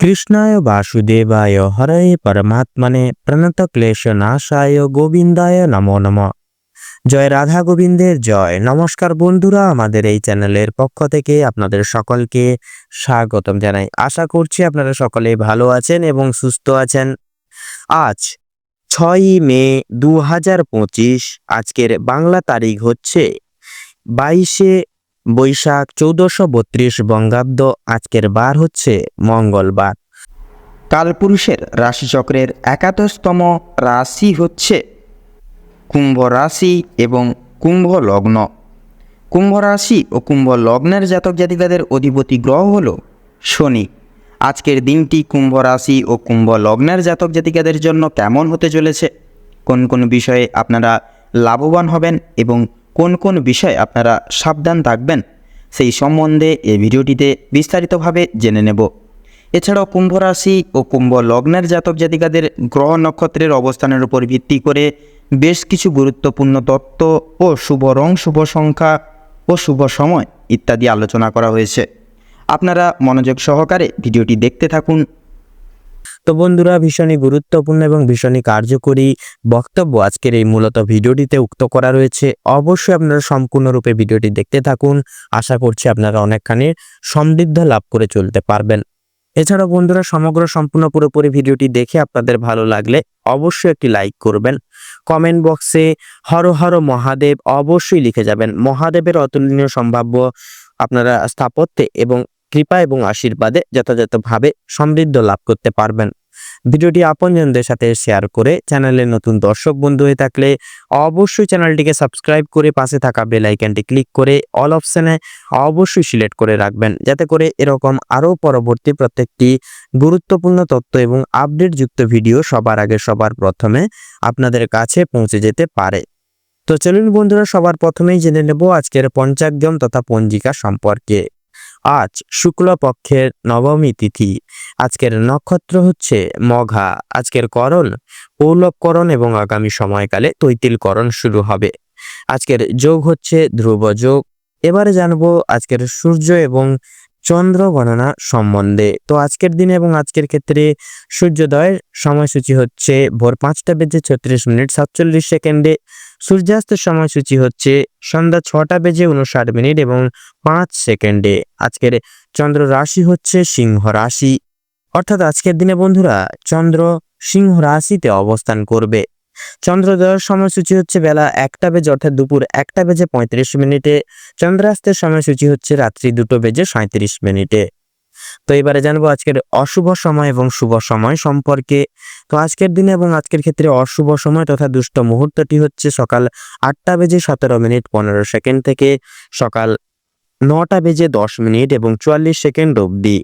কৃষ্ণায় বাসুদেবায় হরে পরমাত্মনে প্রণত ক্লেশ নাশায় গোবিন্দায় নমো নম জয় রাধা গোবিন্দের জয় নমস্কার বন্ধুরা, আমাদের এই চ্যানেলের পক্ষ থেকে আপনাদের সকলকে স্বাগতম জানাই। আশা করছি আপনারা সকলে ভালো আছেন এবং সুস্থ আছেন। আজ ছয়ই মে দু হাজার পঁচিশ, আজকের বাংলা তারিখ হচ্ছে বাইশে বৈশাখ চৌদ্দশো বত্রিশ বঙ্গাব্দ। আজকের বার হচ্ছে মঙ্গলবার। কালপুরুষের রাশিচক্রের একাদশতম রাশি হচ্ছে কুম্ভ রাশি এবং কুম্ভ লগ্ন। কুম্ভ রাশি ও কুম্ভ লগ্নের জাতক জাতিকাদের অধিপতি গ্রহ হল শনি। আজকের দিনটি কুম্ভ রাশি ও কুম্ভ লগ্নের জাতক জাতিকাদের জন্য কেমন হতে চলেছে? কোন কোন বিষয়ে আপনারা লাভবান হবেন এবং কোন কোন বিষয়ে আপনারা সাবধান থাকবেন সেই সম্বন্ধে এই ভিডিওটিতে বিস্তারিতভাবে জেনে নেব। এছাড়াও কুম্ভ রাশি ও কুম্ভ লগ্নের জাতক জাতিকাদের গ্রহ নক্ষত্রের অবস্থানের উপর ভিত্তি করে বেশ কিছু গুরুত্বপূর্ণ তত্ত্ব ও শুভ রং, শুভ সংখ্যা ও শুভ সময় ইত্যাদি আলোচনা করা হয়েছে। আপনারা মনোযোগ সহকারে ভিডিওটি দেখতে থাকুন। তো বন্ধুরা, ভীষণই গুরুত্বপূর্ণ এবং ভীষণই কার্যকরী বক্তব্য আজকের এই মূলত ভিডিওটিতে উক্ত করা রয়েছে। অবশ্যই আপনারা সম্পূর্ণরূপে ভিডিওটি দেখতে থাকুন। আশা করছি আপনারা অনেকখানি সমৃদ্ধ লাভ করে চলতে পারবেন। এছাড়াও বন্ধুরা, সমগ্র সম্পূর্ণ পুরোপুরি ভিডিওটি দেখে আপনাদের ভালো লাগলে অবশ্যই একটি লাইক করবেন। কমেন্ট বক্সে হর হর মহাদেব অবশ্যই লিখে যাবেন। মহাদেবের অতুলনীয় সম্ভাব্য আপনারা স্থাপত্যে এবং কৃপা এবং আশীর্বাদে যথাযথভাবে সমৃদ্ধ লাভ করতে পারবেন। ভিডিওটি আপনজনদের সাথে শেয়ার করে চ্যানেলে নতুন দর্শক বন্ধু হয়ে থাকলে অবশ্যই চ্যানেলটিকে সাবস্ক্রাইব করে পাশে থাকা বেল আইকনটি ক্লিক করে অল অপশনে অবশ্যই সিলেক্ট করে রাখবেন। যাতে করে এরকম আরও পরবর্তী প্রত্যেকটি গুরুত্বপূর্ণ তথ্য এবং আপডেট যুক্ত ভিডিও সবার আগে সবার প্রথমে আপনাদের কাছে পৌঁছে যেতে পারে। তো চলুন বন্ধুরা, সবার প্রথমেই জেনে নেব আজকের পঞ্চাগম তথা পঞ্জিকা সম্পর্কে। আজ শুক্লপক্ষের নবমী তিথি। আজকের নক্ষত্র হচ্ছে মঘা। আজকের করণ পৌলবকরণ এবং আগামী সময়কালে তৈতিলকরণ শুরু হবে। আজকের যোগ হচ্ছে ধ্রুব যোগ। এবারে জানব আজকের সূর্য এবং চন্দ্র গণনা সম্বন্ধে। তো আজকের দিনে এবং আজকের ক্ষেত্রে সূর্যোদয়ের সময়সূচি হচ্ছে ভোর পাঁচটা বেজে ছত্রিশ মিনিট সাতচল্লিশ সেকেন্ডে। সূর্যাস্তের সময়সূচি হচ্ছে সন্ধ্যা ছটা বেজে উনষাট মিনিট এবং পাঁচ সেকেন্ডে। আজকের চন্দ্র রাশি হচ্ছে সিংহ রাশি। অর্থাৎ আজকের দিনে বন্ধুরা, চন্দ্র সিংহ রাশিতে অবস্থান করবে। চন্দ্রোদয়ের সময়সূচি হচ্ছে বেলা একটা বেজে, অর্থাৎ দুপুর একটা বেজে পঁয়ত্রিশ মিনিটে। চন্দ্রাস্তের সময়সূচি হচ্ছে রাত্রি দুটো বেজে সাঁত্রিশ মিনিটে। তো এবারে জানব আজকের অশুভ সময় এবং শুভ সময় সম্পর্কে। তো আজকের দিনে এবং আজকের ক্ষেত্রে অশুভ সময় তথা দুষ্ট মুহূর্তটি হচ্ছে সকাল আটটা বেজে সতেরো মিনিট পনেরো সেকেন্ড থেকে সকাল নটা বেজে দশ মিনিট এবং চুয়াল্লিশ সেকেন্ড অবধি।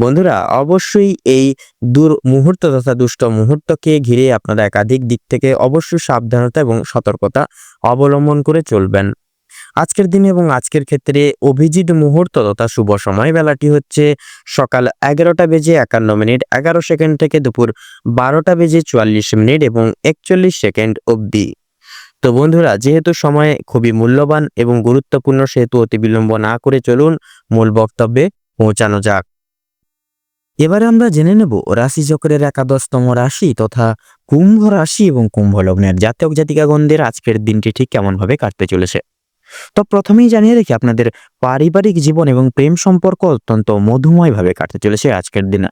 বন্ধুরা, অবশ্যই এই দূর মুহূর্ত তথা দুষ্ট মুহূর্তকে ঘিরে আপনারা একাধিক দিক থেকে অবশ্যই সাবধানতা এবং সতর্কতা অবলম্বন করে চলবেন। আজকের দিনে এবং আজকের ক্ষেত্রে অভিজিৎ মুহূর্ত তথা শুভ সময় বেলাটি হচ্ছে সকাল এগারোটা বেজে একান্ন মিনিট, এগারো সেকেন্ড থেকে দুপুর বারোটা বেজে চুয়াল্লিশ মিনিট এবং একচল্লিশ সেকেন্ড অবধি। তো বন্ধুরা, যেহেতু সময় খুবই মূল্যবান এবং গুরুত্বপূর্ণ, সেহেতু অতি বিলম্ব না করে চলুন মূল বক্তব্যে পৌঁছানো যাক। এবারে আমরা জেনে নেব রাশি চক্রের একাদশতম রাশি তথা কুম্ভ রাশি এবং কুম্ভ লগ্নের জাতক জাতিকাগণদের আজকের দিনটি ঠিক কেমনভাবে কাটতে চলেছে। তো প্রথমেই জানিয়ে রেখি, আপনাদের পারিবারিক জীবন এবং প্রেম সম্পর্ক অত্যন্ত মধুময়ভাবে কাটতে চলেছে আজকের দিনে।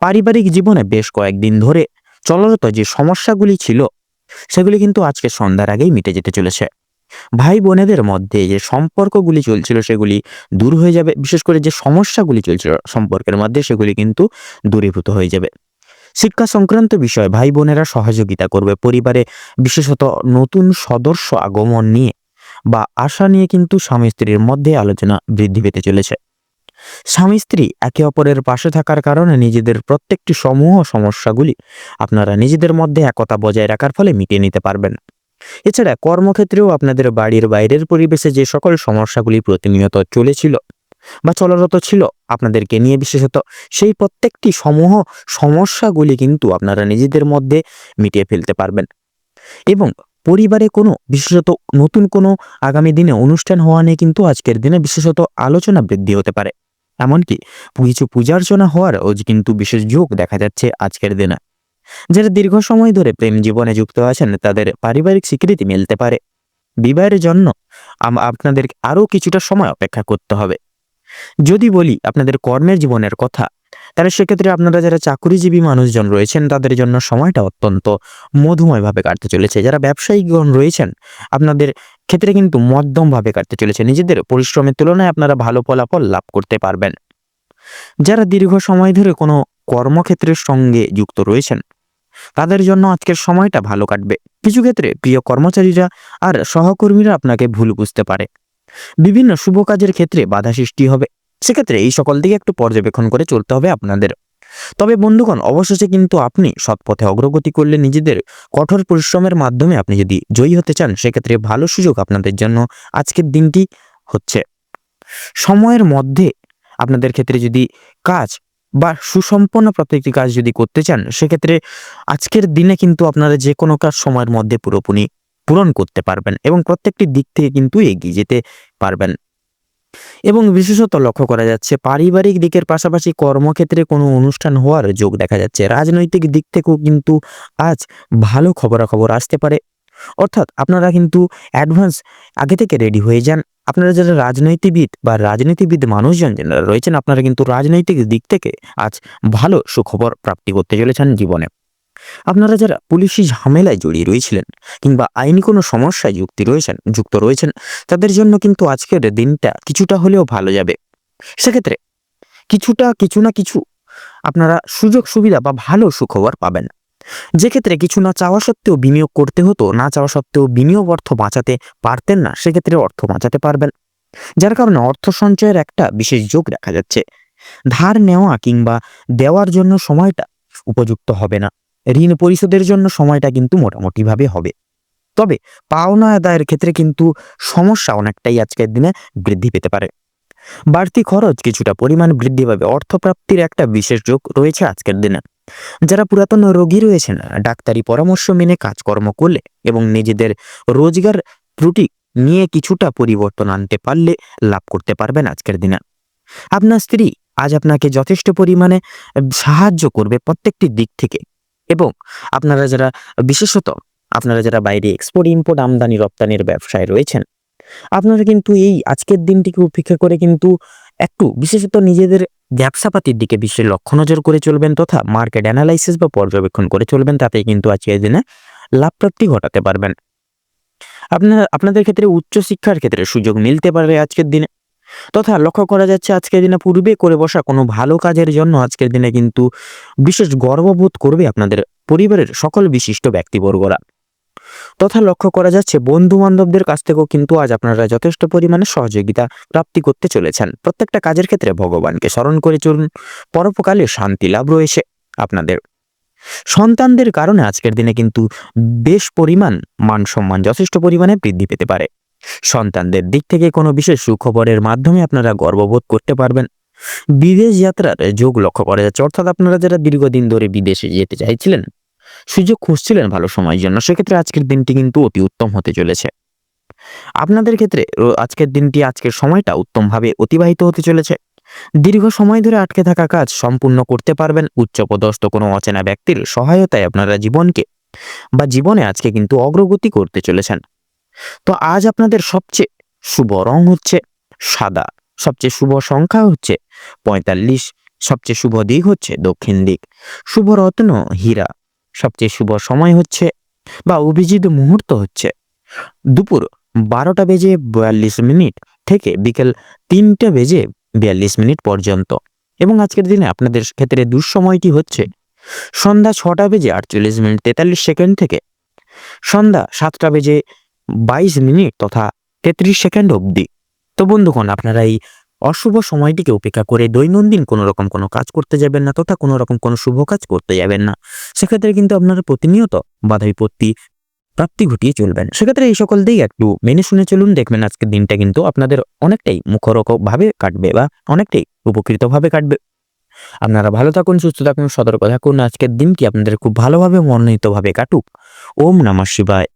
পারিবারিক জীবনে বেশ কয়েকদিন ধরে চলরত যে সমস্যাগুলি ছিল, সেগুলি কিন্তু আজকে সন্ধ্যার আগেই মিটে যেতে চলেছে। ভাই বোনেদের মধ্যে যে সম্পর্কগুলি চলছিল, সেগুলি দূর হয়ে যাবে। বিশেষ করে যে সমস্যাগুলি চলছিল সম্পর্কের মধ্যে, সেগুলি কিন্তু দূরীভূত হয়ে যাবে। শিক্ষা সংক্রান্ত বিষয়ে ভাই বোনেরা সহযোগিতা করবে। পরিবারে বিশেষত নতুন সদস্য আগমন নিয়ে বা আশা নিয়ে কিন্তু স্বামী স্ত্রীর মধ্যে আলোচনা বৃদ্ধি পেতে চলেছে। স্বামী স্ত্রী একে অপরের পাশে থাকার কারণে নিজেদের প্রত্যেকটি সমূহ সমস্যাগুলি আপনারা নিজেদের মধ্যে একতা বজায় রাখার ফলে মিটিয়ে নিতে পারবেন। এছাড়া কর্মক্ষেত্রেও আপনাদের বাড়ির বাইরের পরিবেশে যে সকল সমস্যাগুলি প্রতিনিয়ত চলেছিল বা চলরত ছিল আপনাদেরকে নিয়ে বিশেষত সেই প্রত্যেকটি সমূহ সমস্যাগুলি কিন্তু আপনারা নিজেদের মধ্যে মিটিয়ে ফেলতে পারবেন। এবং পরিবারে কোনো, বিশেষত নতুন কোনো আগামী দিনে অনুষ্ঠান হওয়া নিয়ে কিন্তু আজকের দিনে বিশেষত আলোচনা বৃদ্ধি হতে পারে। এমনকি কিছু পূজার্চনা হওয়ার ও কিন্তু বিশেষ যোগ দেখা যাচ্ছে আজকের দিনে। যারা দীর্ঘ সময় ধরে প্রেম জীবনে যুক্ত আছেন, তাদের পারিবারিক স্বীকৃতি মিলতে পারে। বিবাহের জন্য আপনাদের আরও কিছুটা সময় অপেক্ষা করতে হবে। যদি বলি আপনাদের কর্মের জীবনের কথা তাহলে সেক্ষেত্রে আপনারা যারা চাকুরিজীবী মানুষজন রয়েছেন, তাদের জন্য সময়টা অত্যন্ত মধুময়ভাবে কাটতে চলেছে। যারা ব্যবসায়িকগণ রয়েছেন, আপনাদের ক্ষেত্রে কিন্তু মধ্যমভাবে কাটতে চলেছে। নিজেদের পরিশ্রমের তুলনায় আপনারা ভালো ফলাফল লাভ করতে পারবেন। যারা দীর্ঘ সময় ধরে কোনো কর্মক্ষেত্রের সঙ্গে যুক্ত রয়েছেন, তাদের জন্য আজকের সময়টা ভালো কাটবে। কিছু ক্ষেত্রে প্রিয় কর্মচারীরা আর সহকর্মীরা আপনাকে ভুল বুঝতে পারে। বিভিন্ন শুভ কাজের ক্ষেত্রে বাধা সৃষ্টি হবে। সেক্ষেত্রে এই সকল দিকে একটু পর্যবেক্ষণ করে চলতে হবে আপনাদের। তবে বন্ধুগণ, অবশেষে কিন্তু আপনি সৎপথে অগ্রগতি করলে নিজেদের কঠোর পরিশ্রমের মাধ্যমে আপনি যদি জয়ী হতে চান, সেক্ষেত্রে ভালো সুযোগ আপনাদের জন্য আজকের দিনটি হচ্ছে। সময়ের মধ্যে আপনাদের ক্ষেত্রে যদি কাজ বা সুসম্পন্ন প্রত্যেকটি কাজ যদি করতে চান, সেক্ষেত্রে আজকের দিনে কিন্তু আপনারা যে কোনো কাজ সময়ের মধ্যে পুরোপুরি পূরণ করতে পারবেন এবং প্রত্যেকটি দিক থেকে কিন্তু এগিয়ে যেতে পারবেন। এবং বিশেষত লক্ষ্য করা যাচ্ছে, পারিবারিক দিকের পাশাপাশি কর্মক্ষেত্রে কোনো অনুষ্ঠান হওয়ার যোগ দেখা যাচ্ছে। রাজনৈতিক দিক থেকেও কিন্তু আজ ভালো খবরাখবর আসতে পারে। অর্থাৎ আপনারা কিন্তু অ্যাডভান্স আগে থেকে রেডি হয়ে যান। আপনারা যারা রাজনীতিবিদ বা রাজনীতিবিদ মানুষজন যারা রয়েছেন, আপনারা কিন্তু রাজনৈতিক দিক থেকে আজ ভালো সুখবর প্রাপ্তি করতে চলেছেন জীবনে। আপনারা যারা পুলিশি ঝামেলায় জড়িয়ে রয়েছিলেন কিংবা আইনি কোনো সমস্যায় যুক্তি রয়েছেন, যুক্ত রয়েছেন, তাদের জন্য কিন্তু আজকের দিনটা কিছুটা হলেও ভালো যাবে। সেক্ষেত্রে কিছুটা কিছু না কিছু আপনারা সুযোগ সুবিধা বা ভালো সুখবর পাবেন। যে ক্ষেত্রে কিছু না চাওয়া সত্ত্বেও বিনিয়োগ করতে হতো, না চাওয়া সত্ত্বেও বিনিয়োগ অর্থ বাঁচাতে পারতেন না, সেক্ষেত্রে অর্থ বাঁচাতে পারবেন। যার কারণে অর্থ সঞ্চয়ের একটা বিশেষ যোগ দেখা যাচ্ছে। ধার নেওয়া কিংবা দেওয়ার জন্য সময়টা উপযুক্ত হবে না। ঋণ পরিশোধের জন্য সময়টা কিন্তু মোটামুটিভাবে হবে। তবে পাওনা আদায়ের ক্ষেত্রে কিন্তু সমস্যা অনেকটাই আজকের দিনে বৃদ্ধি পেতে পারে। বাড়তি খরচ কিছুটা পরিমাণ বৃদ্ধি পাবে। অর্থপ্রাপ্তির একটা বিশেষ যোগ রয়েছে আজকের দিনে। যারা পুরাতন রোগী রয়েছেন, ডাক্তারি পরামর্শ মেনে কাজকর্ম করলে এবং নিজেদের রোজগার ত্রুটি নিয়ে কিছুটা পরিবর্তন আনতে পারলে লাভ করতে পারবেন আজকের দিনে। আপনার স্ত্রী আজ আপনাকে যথেষ্ট পরিমাণে সাহায্য করবে প্রত্যেকটি দিক থেকে। এবং আপনারা যারা বিশেষত আপনারা যারা বাইরে এক্সপোর্ট ইম্পোর্ট আমদানি, রপ্তানির ব্যবসায় রয়েছেন, আপনারা কিন্তু এই আজকের দিনটিকে উপেক্ষা করে কিন্তু একটু বিশেষত নিজেদের ব্যবসাপাতির দিকে বিশেষ লক্ষ্য নজর করে চলবেন তথা মার্কেট অ্যানালাইসিস বা পর্যবেক্ষণ করে চলবেন তাতে কিন্তু আজকের দিনে লাভপ্রাপ্তি ঘটাতে পারবেন। আপনারা, আপনাদের ক্ষেত্রে উচ্চশিক্ষার ক্ষেত্রে সুযোগ মিলতে পারে আজকের দিনে। তথা লক্ষ্য করা যাচ্ছে আজকের দিনে পূর্বে করে বসা কোনো ভালো কাজের জন্য আজকের দিনে কিন্তু বিশেষ গর্ববোধ করবে আপনাদের পরিবারের সকল বিশিষ্ট ব্যক্তিবর্গরা। তথা লক্ষ্য করা যাচ্ছে বন্ধু বান্ধবদের কাছ থেকেও কিন্তু আজ আপনারা যথেষ্ট পরিমাণে সহযোগিতা প্রাপ্তি করতে চলেছেন। প্রত্যেকটা কাজের ক্ষেত্রে ভগবানকে স্মরণ করে চলুন, পরোপকালে শান্তি লাভ রয়েছে আপনাদের। সন্তানদের কারণে আজকের দিনে কিন্তু বেশ পরিমাণ মান সম্মান যথেষ্ট পরিমাণে বৃদ্ধি পেতে পারে। সন্তানদের দিক থেকে কোনো বিশেষ সুখবরের মাধ্যমে আপনারা গর্ববোধ করতে পারবেন। বিদেশ যাত্রার যোগ লক্ষ্য করা যাচ্ছে, অর্থাৎ আপনারা যারা দীর্ঘদিন ধরে বিদেশে যেতে চাইছিলেন, সুযোগ খুঁজছিলেন ভালো সময়ের জন্য, সেক্ষেত্রে আজকের দিনটি কিন্তু অতি উত্তম হতে চলেছে। আপনাদের ক্ষেত্রে আজকের দিনটি, আজকের সময়টা উত্তমভাবে অতিবাহিত হতে চলেছে। দীর্ঘ সময় ধরে আটকে থাকা কাজ সম্পূর্ণ করতে পারবেন, উচ্চপদস্থ কোনো অচেনা ব্যক্তির সহায়তায় আপনারা জীবনকে বা জীবনে আজকে কিন্তু অগ্রগতি করতে চলেছেন। তো আজ আপনাদের সবচেয়ে শুভ রং হচ্ছে সাদা, সবচেয়ে শুভ সংখ্যা হচ্ছে পঁয়তাল্লিশ, সবচেয়ে শুভ দিক হচ্ছে দক্ষিণ দিক। শুভ রত্ন হীরা, সবচেয়ে শুভ সময় হচ্ছে বা অভিজিৎ মুহূর্ত হচ্ছে দুপুর বারোটা বেজে বিয়াল্লিশ মিনিট থেকে বিকেল তিনটা বেজে বিয়াল্লিশ মিনিট পর্যন্ত। এবং আজকের দিনে আপনাদের ক্ষেত্রে দুঃসময়টি হচ্ছে সন্ধ্যা ছটা বেজে আটচল্লিশ মিনিট তেতাল্লিশ সেকেন্ড থেকে সন্ধ্যা সাতটা বেজে বাইশ মিনিট তথা তেত্রিশ সেকেন্ড অবধি। তো বন্ধুগণ, আপনারা এই অশুভ সময়টিকে উপেক্ষা করে দৈনন্দিন কোনো রকম কোনো কাজ করতে যাবেন না তথা কোনো রকম কোনো শুভ কাজ করতে যাবেন না। সেক্ষেত্রে কিন্তু আপনারা প্রতিনিয়ত বাধা বিপত্তি প্রাপ্তি ঘটিয়ে চলবেন। সেক্ষেত্রে এই সকল দিক একটু মেনে শুনে চলুন, দেখবেন আজকের দিনটা কিন্তু আপনাদের অনেকটাই মুখরোচক ভাবে কাটবে বা অনেকটাই উপকৃতভাবে কাটবে। আপনারা ভালো থাকুন, সুস্থ থাকুন, সতর্ক থাকুন। আজকের দিনটি আপনাদের খুব ভালোভাবে মনোনীতভাবে কাটুক। ওম নমঃ শিবায়।